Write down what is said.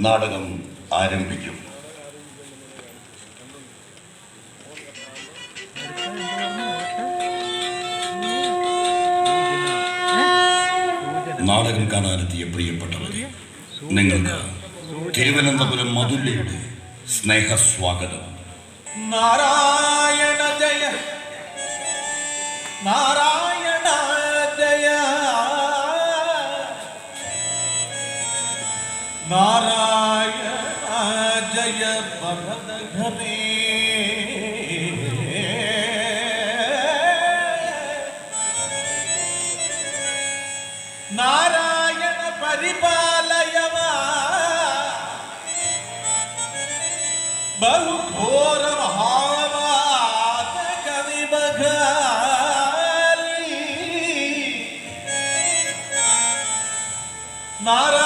നാടകം ആരംഭിക്കും. നാടകം കാണാനെത്തിയ പ്രിയപ്പെട്ടവരെ നിങ്ങൾക്ക് തിരുവനന്തപുരം മധുല്ലയുടെ സ്നേഹസ്വാഗതം. നാരായണ ജയ. നാരായണ നാരായണ ജയ ഭരതഘനേ നാരായണ പരിപാലയവാ ബഹുഘോര നാരായണ